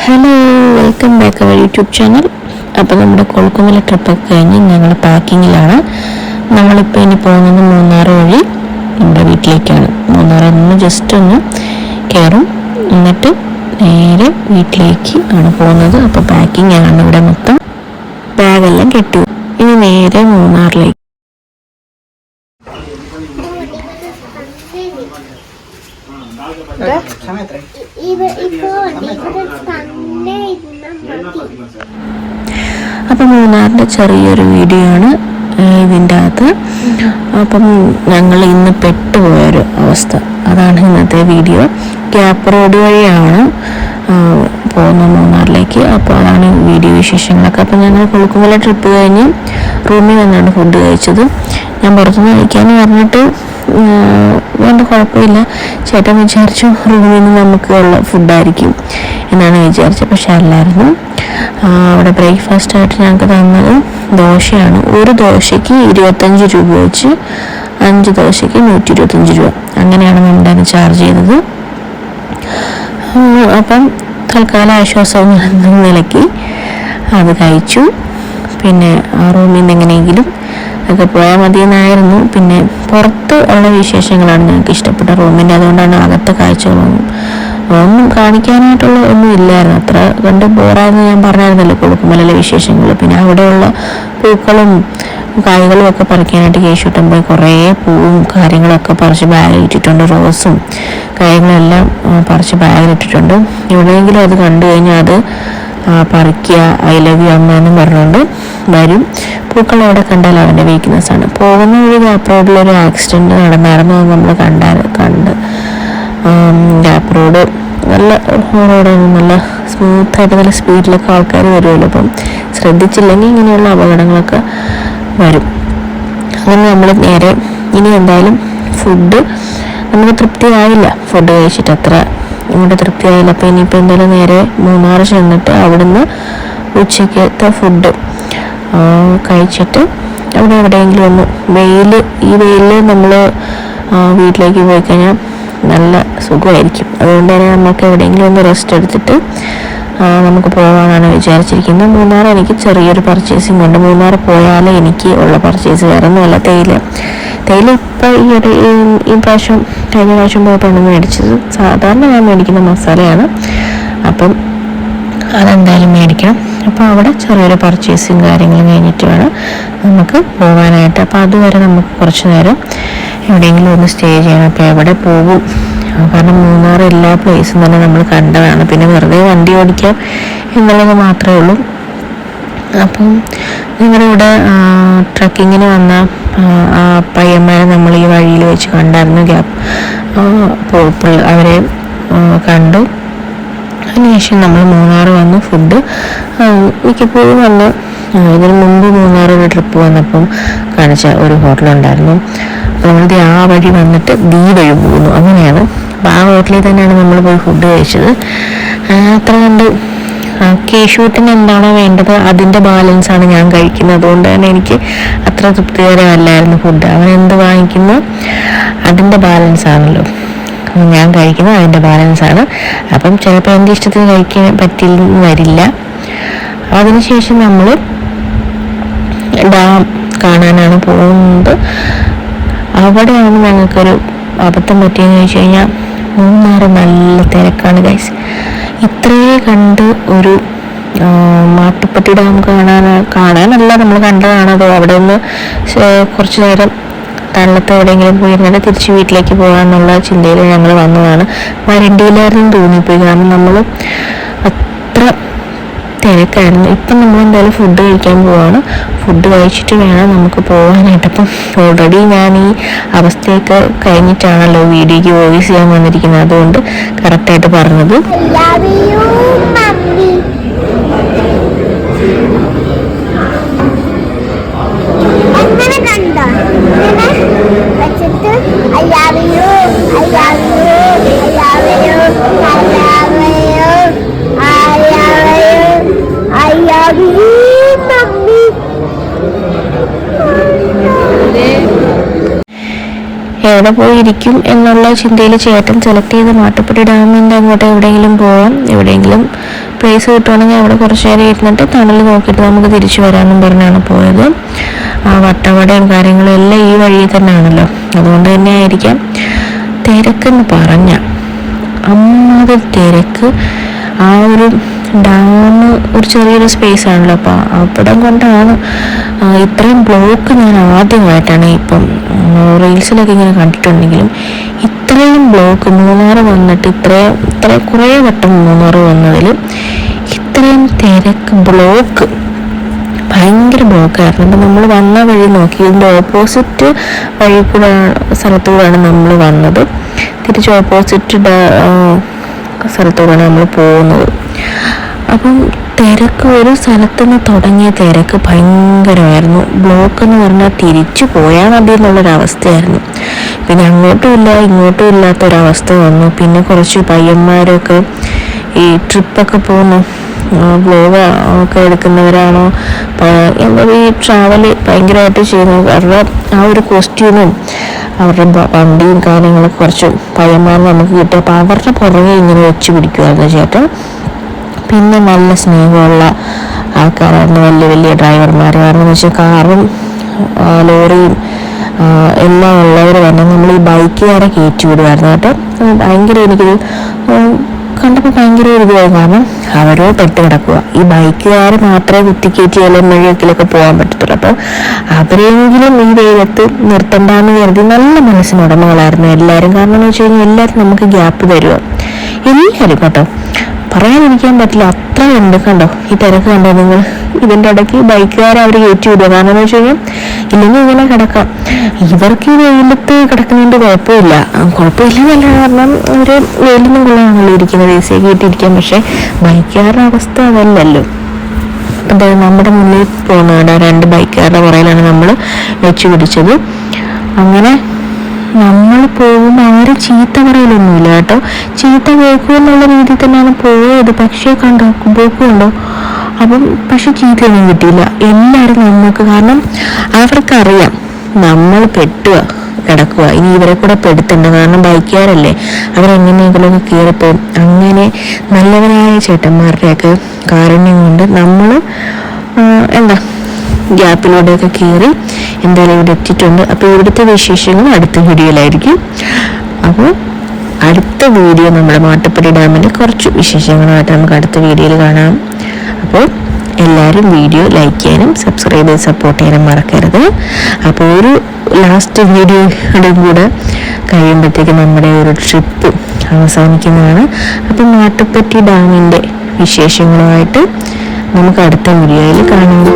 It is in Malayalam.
Hello welcome back our YouTube channel അപ്പോൾ നമ്മുടെ കൊളുക്കുമല ട്രിപ്പൊക്കെ കഴിഞ്ഞ് ഞങ്ങൾ പാക്കിങ്ങിലാണ് നമ്മളിപ്പോൾ ഇനി പോകുന്നത് മൂന്നാർ വഴി നമ്മുടെ വീട്ടിലേക്കാണ്. മൂന്നാർ ഒന്ന് ജസ്റ്റ് ഒന്ന് കയറും എന്നിട്ട് നേരെ വീട്ടിലേക്ക് ആണ് പോകുന്നത്. അപ്പോൾ പാക്കിംഗ് ആണ് ഇവിടെ മൊത്തം. ബാഗെല്ലാം കെട്ടു. ഇനി നേരെ മൂന്നാറിലേക്ക്. ഇവ- അപ്പം മൂന്നാറിന്റെ ചെറിയൊരു വീഡിയോ ആണ് ഇതിന്റെ അകത്ത്. അപ്പം ഞങ്ങൾ ഇന്ന് പെട്ടുപോയൊരു അവസ്ഥ. അതാണ് ഇന്നത്തെ വീഡിയോ. ക്യാപ്പ് റോഡ് വഴിയാണ് പോകുന്നത് മൂന്നാറിലേക്ക്. അപ്പോൾ അതാണ് വീഡിയോ വിശേഷങ്ങളൊക്കെ. അപ്പം ഞങ്ങൾ കൊളുക്കുമല ട്രിപ്പ് കഴിഞ്ഞ് റൂമിൽ വന്നാണ് ഫുഡ് കഴിച്ചത്. ഞാൻ പുറത്തുനിന്ന് കഴിക്കാമെന്ന് പറഞ്ഞിട്ട് വേണ്ട കുഴപ്പമില്ല. ചേട്ടൻ വിചാരിച്ചു റൂമിൽ നിന്ന് നമുക്ക് ഉള്ള ഫുഡായിരിക്കും എന്നാണ് വിചാരിച്ചത്. പക്ഷെ അല്ലായിരുന്നു. അവിടെ ബ്രേക്ക്ഫാസ്റ്റ് ആയിട്ട് ഞങ്ങൾക്ക് തന്നത് ദോശയാണ്. ഒരു ദോശയ്ക്ക് ഇരുപത്തഞ്ച് രൂപ വെച്ച് അഞ്ച് ദോശയ്ക്ക് നൂറ്റി ഇരുപത്തഞ്ച് രൂപ. അങ്ങനെയാണ് നമ്മുടെ ചാർജ് ചെയ്തത്. അപ്പം തൽക്കാലം ആശ്വാസം നിലയ്ക്ക് അത് കഴിച്ചു. പിന്നെ റൂമിൽ നിന്ന് എങ്ങനെയെങ്കിലും ഒക്കെ പോയാൽ മതിയെന്നായിരുന്നു. പിന്നെ പുറത്ത് ഉള്ള വിശേഷങ്ങളാണ് ഞങ്ങൾക്ക് ഇഷ്ടപ്പെട്ട റൂമിന്റെ. അതുകൊണ്ടാണ് അകത്തെ കാഴ്ചകളൊന്നും ഒന്നും കാണിക്കാനായിട്ടുള്ള ഒന്നും ഇല്ലായിരുന്നു. അത്ര കണ്ട് പോരാന്ന് ഞാൻ പറഞ്ഞായിരുന്നല്ലോ കൊടുക്കുമലയിലെ വിശേഷങ്ങൾ പിന്നെ അവിടെയുള്ള പൂക്കളും കായ്കളും ഒക്കെ പറിക്കാനായിട്ട് കേശുട്ടൻ പോയി കുറേ പൂവും കാര്യങ്ങളൊക്കെ പറിച്ച് ബാഗിൽ ഇട്ടിട്ടുണ്ട് റോസും കാര്യങ്ങളെല്ലാം പറിച്ച് ബാഗിൽ ഇട്ടിട്ടുണ്ട്. എവിടെയെങ്കിലും അത് കണ്ടു കഴിഞ്ഞാൽ അത് പറിക്കുക ഐ ലവ് യു അമ്മ എന്നും പറഞ്ഞുകൊണ്ട് വരും. പൂക്കൾ അവിടെ കണ്ടാൽ അവന്റെ വീക്ക്നെസ് ആണ് പോകുന്ന വഴി ഗ്യാപ്പ് റോഡിലൊരു ആക്സിഡന്റ് നടന്നായിരുന്നു നമ്മൾ കണ്ടാൽ കണ്ട്. ഗ്യാപ്പ് റോഡ് നല്ല റോഡാണ് നല്ല സ്മൂത്തായിട്ട് നല്ല സ്പീഡിലൊക്കെ ആൾക്കാർ വരുമല്ലോ അപ്പം ശ്രദ്ധിച്ചില്ലെങ്കിൽ ഇങ്ങനെയുള്ള അപകടങ്ങളൊക്കെ വരും. അങ്ങനെ നമ്മൾ നേരെ ഇനി എന്തായാലും ഫുഡ് നമുക്ക് തൃപ്തിയായില്ല. ഫുഡ് കഴിച്ചിട്ട് അത്ര ഇങ്ങോട്ട് തൃപ്തിയായില്ല. അപ്പോൾ ഇനിയിപ്പോൾ എന്തായാലും നേരെ മൂന്നാർ ചെന്നിട്ട് അവിടുന്ന് ഉച്ചയ്ക്കത്തെ ഫുഡ് കഴിച്ചിട്ട് അവിടെ എവിടെയെങ്കിലും ഒന്ന് വെയിൽ ഈ വെയിലിൽ നമ്മൾ വീട്ടിലേക്ക് പോയി കഴിഞ്ഞാൽ നല്ല സുഖമായിരിക്കും. അതുകൊണ്ട് തന്നെ നമുക്ക് എവിടെയെങ്കിലും ഒന്ന് റെസ്റ്റ് എടുത്തിട്ട് നമുക്ക് പോകാനാണ് വിചാരിച്ചിരിക്കുന്നത്. മൂന്നാർ എനിക്ക് ചെറിയൊരു പർച്ചേസിങ് ഉണ്ട്. മൂന്നാർ പോയാലേ എനിക്ക് ഉള്ള പർച്ചേസ് വേറെ ഒന്നുമല്ല തേയില. തേയില ഇപ്പോൾ ഈ ഒരു ഈ- പ്രാവശ്യം കഴിഞ്ഞ പ്രാവശ്യം പോയപ്പോഴാണ് മേടിച്ചത്. സാധാരണ ഞാൻ മേടിക്കുന്ന മസാലയാണ്. അപ്പം അതെന്തായാലും മേടിക്കണം. അപ്പോൾ അവിടെ ചെറിയൊരു പർച്ചേസും കാര്യങ്ങളും കഴിഞ്ഞിട്ട് വേണം നമുക്ക് പോകാനായിട്ട്. അപ്പോൾ അതുവരെ നമുക്ക് കുറച്ച് നേരം എവിടെയെങ്കിലും ഒന്ന് സ്റ്റേ ചെയ്യണം അപ്പോൾ എവിടെ പോകും. കാരണം മൂന്നാർ എല്ലാ പ്ലേസും തന്നെ നമ്മൾ കണ്ടതാണ്. പിന്നെ വെറുതെ വണ്ടി ഓടിക്കാം എന്നുള്ളത് മാത്രമേ ഉള്ളൂ. അപ്പം നിങ്ങളിവിടെ ട്രക്കിങ്ങിന് വന്ന ആ, പയ്യന്മാരെ നമ്മൾ ഈ വഴിയിൽ വെച്ച് കണ്ടായിരുന്നു ഗ്യാപ്പ് അവരെ ആ, കണ്ടു. അതിനുശേഷം നമ്മൾ മൂന്നാർ വന്നു ഫുഡ് മിക്കപ്പോഴും വന്ന് ഇതിന് മുമ്പ് മൂന്നാർ ഒരു ട്രിപ്പ് വന്നപ്പം കാണിച്ച ഒരു ഹോട്ടലുണ്ടായിരുന്നു അപ്പോൾ ആ വഴി വന്നിട്ട് ദീ വഴി പോകുന്നു. അങ്ങനെയാണ് അപ്പോൾ ആ ഹോട്ടലിൽ തന്നെയാണ് നമ്മൾ പോയി ഫുഡ് കഴിച്ചത്. അത്ര കണ്ട് കേശൂട്ടിന് എന്താണോ വേണ്ടത് അതിന്റെ ബാലൻസ് ആണ് ഞാൻ കഴിക്കുന്നത്. അതുകൊണ്ട് തന്നെ എനിക്ക് അത്ര തൃപ്തികരമല്ലായിരുന്നു ഫുഡ് അവൻ എന്ത് വാങ്ങിക്കുന്നു? അതിന്റെ ബാലൻസ് ആണല്ലോ. ഞാൻ കഴിക്കുന്നത് അതിന്റെ ബാലൻസ് ആണ്. അപ്പം ചിലപ്പോൾ എന്റെ ഇഷ്ടത്തിന് കഴിക്കാൻ പറ്റില്ലെന്ന് വരില്ല. അതിനുശേഷം നമ്മൾ ഡാം കാണാനാണ് പോകുന്നത്. അവിടെയാണ് ഞങ്ങൾക്കൊരു അബദ്ധം പറ്റിയെന്ന് വെച്ച് കഴിഞ്ഞാൽ മൂന്നാറ് നല്ല തിരക്കാണ് ഗൈസ് ഇത്രേ കണ്ട് ഒരു മാട്ടുപ്പട്ടി ഡാം കാണാൻ കാണാനല്ല നമ്മൾ കണ്ടതാണ്. അത് അവിടെ നിന്ന് കുറച്ച് നേരം തള്ളത്ത് എവിടെയെങ്കിലും പോയി ഇരുന്നിട്ട് തിരിച്ച് വീട്ടിലേക്ക് പോകാമെന്നുള്ള ചിന്തയിൽ ഞങ്ങൾ വന്നതാണ്. വരണ്ടിയിലായിരുന്നു തോന്നിപ്പോയി. കാരണം നമ്മൾ തിരക്കായിരുന്നു. ഇപ്പം നമ്മൾ എന്തായാലും ഫുഡ് കഴിക്കാൻ പോവാണ്. ഫുഡ് കഴിച്ചിട്ട് വേണം നമുക്ക് പോകാനായിട്ട് അപ്പം ഓൾറെഡി ഞാൻ ഈ അവസ്ഥയൊക്കെ കഴിഞ്ഞിട്ടാണല്ലോ വീഡിയോയ്ക്ക് വോയിസ് ചെയ്യാൻ വന്നിരിക്കുന്നത്. അതുകൊണ്ട് കറക്റ്റായിട്ട് പറഞ്ഞത്. എവിടെ പോയിരിക്കും എന്നുള്ള ചിന്തയിൽ ചേട്ടൻ സെലക്ട് ചെയ്ത മാട്ടുപ്പെട്ടി ഡാമിന്റെ അങ്ങോട്ട് എവിടെയെങ്കിലും പോവാം. എവിടെയെങ്കിലും പ്ലേസ് കിട്ടുവാണെങ്കിൽ അവിടെ കുറച്ച് നേരം ഇരുന്നിട്ട് തണൽ നോക്കിയിട്ട് നമുക്ക് തിരിച്ചു വരാമെന്നും പറഞ്ഞാണ് പോയത്. ആ വട്ടവടയും കാര്യങ്ങളും എല്ലാം ഈ വഴിയിൽ തന്നെയാണല്ലോ. അതുകൊണ്ട് തന്നെ ആയിരിക്കാം തിരക്കെന്ന് പറഞ്ഞ അമ്മാതിരി തിരക്ക്. ആ ഒരു ഡാം ഒരു ചെറിയൊരു സ്പേസ് ആണല്ലോ. അപ്പോൾ അവിടം കൊണ്ടാണ് ഇത്രയും ബ്ലോക്ക് ഞാൻ ആദ്യമായിട്ടാണ് ഇപ്പം റീൽസിലൊക്കെ ഇങ്ങനെ കണ്ടിട്ടുണ്ടെങ്കിലും ഇത്രയും ബ്ലോക്ക് മൂന്നാർ വന്നിട്ട് ഇത്ര ഇത്ര കുറേ വട്ടം മൂന്നാർ വന്നതിൽ ഇത്രയും തിരക്ക് ബ്ലോക്ക് ഭയങ്കര ബ്ലോക്കായിരുന്നു അപ്പം നമ്മൾ വന്ന വഴി നോക്കി ഇതിന്റെ ഓപ്പോസിറ്റ് വഴി കൂടെ സ്ഥലത്തൂടെയാണ് നമ്മൾ വന്നത്. തിരിച്ച് ഓപ്പോസിറ്റ് സ്ഥലത്തൂടെയാണ് നമ്മൾ പോകുന്നത്. അപ്പം തിരക്ക് ഒരു സ്ഥലത്ത് നിന്ന് തുടങ്ങിയ തിരക്ക് ഭയങ്കരമായിരുന്നു. ബ്ലോക്ക് എന്ന് പറഞ്ഞാൽ തിരിച്ചു പോയാൽ മതി എന്നുള്ളൊരവസ്ഥയായിരുന്നു. പിന്നെ അങ്ങോട്ടും ഇല്ല ഇങ്ങോട്ടും ഇല്ലാത്തൊരവസ്ഥ വന്നു. പിന്നെ കുറച്ച് പയ്യന്മാരൊക്കെ ഈ ട്രിപ്പൊക്കെ പോകുന്നു. വ്ലോഗ് ഒക്കെ എടുക്കുന്നവരാണോ? എന്താ ഈ ട്രാവൽ ഭയങ്കരമായിട്ട് ചെയ്യുന്നു. അവരുടെ ആ ഒരു കോസ്റ്റ്യൂമും അവരുടെ വണ്ടിയും കാര്യങ്ങളൊക്കെ കുറച്ച് പയ്യന്മാർ നമുക്ക് കിട്ടും. അപ്പോൾ അവരുടെ പുറകെ ഇങ്ങനെ വെച്ച് പിടിക്കുമായിരുന്നു ചേട്ടൻ പിന്നെ നല്ല സ്നേഹമുള്ള ആൾക്കാരായിരുന്നു വലിയ വലിയ ഡ്രൈവർമാർ കാരണം എന്ന് വെച്ചാൽ കാറും ലോറിയും എല്ലാം ഉള്ളവർ തന്നെ നമ്മൾ ഈ ബൈക്കുകാരെ കയറ്റി വിടുമായിരുന്നു കേട്ടോ. ഭയങ്കര എനിക്കൊരു കണ്ടപ്പോൾ ഭയങ്കര ഒരു ഇതായി. കാരണം അവരോ പെട്ട് കിടക്കുക ഈ ബൈക്കുകാർ മാത്രമേ കുത്തിക്കയറ്റി എല്ലാം വഴിയൊക്കെ പോകാൻ പറ്റത്തുള്ളൂ. അപ്പോൾ അവരെങ്കിലും ഈ വെയിലത്ത് നിർത്തണ്ടെന്ന് കരുതി നല്ല മനസ്സിനുടമകളായിരുന്നു എല്ലാവരും. കാരണം എന്ന് വെച്ച് കഴിഞ്ഞാൽ എല്ലാവരും നമുക്ക് ഗ്യാപ്പ് തരുക എല്ലാവരും കേട്ടോ. പറയാതിരിക്കാൻ പറ്റില്ല. അത്ര ഉണ്ട് കണ്ടോ? ഈ തിരക്ക് കണ്ടോ നിങ്ങൾ? ഇതിന്റെ ഇടയ്ക്ക് ബൈക്കുകാരെ അവർ കയറ്റി വിടുക കാരണം എന്ന് വെച്ച് കഴിഞ്ഞാൽ ഇല്ലെങ്കിൽ ഇങ്ങനെ കിടക്കാം. ഇവർക്ക് ഈ വെയിലത്ത് കിടക്കുന്നതിന്റെ കുഴപ്പമില്ല. കുഴപ്പമില്ല കുഴപ്പമില്ലെന്നല്ല കാരണം അവർ വെയിലൊന്നും കൊള്ളാണല്ലോ ഇരിക്കുന്നത്. എ സി കയറ്റിയിരിക്കാം പക്ഷേ ബൈക്കുകാരുടെ അവസ്ഥ അതല്ലല്ലോ. അത് നമ്മുടെ മുന്നിൽ പോകുന്നതാണ് രണ്ട് ബൈക്കുകാരുടെ പുറയിലാണ് നമ്മൾ വെച്ച് പിടിച്ചത്. അങ്ങനെ നമ്മൾ പോകും ആരും ചീത്ത പറയലൊന്നുമില്ല കേട്ടോ. ചീത്ത കേൾക്കും എന്നുള്ള രീതിയിൽ തന്നെയാണ് പോയത്. പക്ഷേ കണ്ടോ പോക്കുണ്ടോ അപ്പം പക്ഷെ ചീത്തയൊന്നും കിട്ടിയില്ല. എല്ലാവരും നമുക്ക് കാരണം അവർക്ക് അറിയാം നമ്മൾ പെട്ടുക കിടക്കുക ഇനി ഇവരെ കൂടെ പെടുത്തണ്ട. കാരണം ബൈക്കുകാരല്ലേ. അവരെങ്ങനെയെങ്കിലുമൊക്കെ കയറിപ്പോവും. അങ്ങനെ നല്ലവരായ ചേട്ടന്മാരുടെയൊക്കെ കാരണം കൊണ്ട് നമ്മൾ എന്താ ഗ്യാപ്പിലൂടെയൊക്കെ കയറി എന്തായാലും ഇവിടെ എത്തിയിട്ടുണ്ട്. അപ്പോൾ ഇവിടുത്തെ വിശേഷങ്ങൾ അടുത്ത വീഡിയോയിലായിരിക്കും. അപ്പോൾ അടുത്ത വീഡിയോ നമ്മുടെ മാട്ടുപ്പടി ഡാമിന്റെ കുറച്ച് വിശേഷങ്ങളുമായിട്ട് നമുക്ക് അടുത്ത വീഡിയോയിൽ കാണാം. അപ്പോൾ എല്ലാവരും വീഡിയോ ലൈക്ക് ചെയ്യാനും സബ്സ്ക്രൈബ് ചെയ്ത് സപ്പോർട്ട് ചെയ്യാനും മറക്കരുത്. അപ്പോൾ ഒരു ലാസ്റ്റ് വീഡിയോയുടെ കൂടെ കഴിയുമ്പോഴത്തേക്ക് നമ്മുടെ ഒരു ട്രിപ്പ് അവസാനിക്കുന്നതാണ്. അപ്പം മാട്ടുപ്പറ്റി ഡാമിന്റെ വിശേഷങ്ങളുമായിട്ട് നമുക്ക് അടുത്ത വീഡിയോയിൽ കാണാം.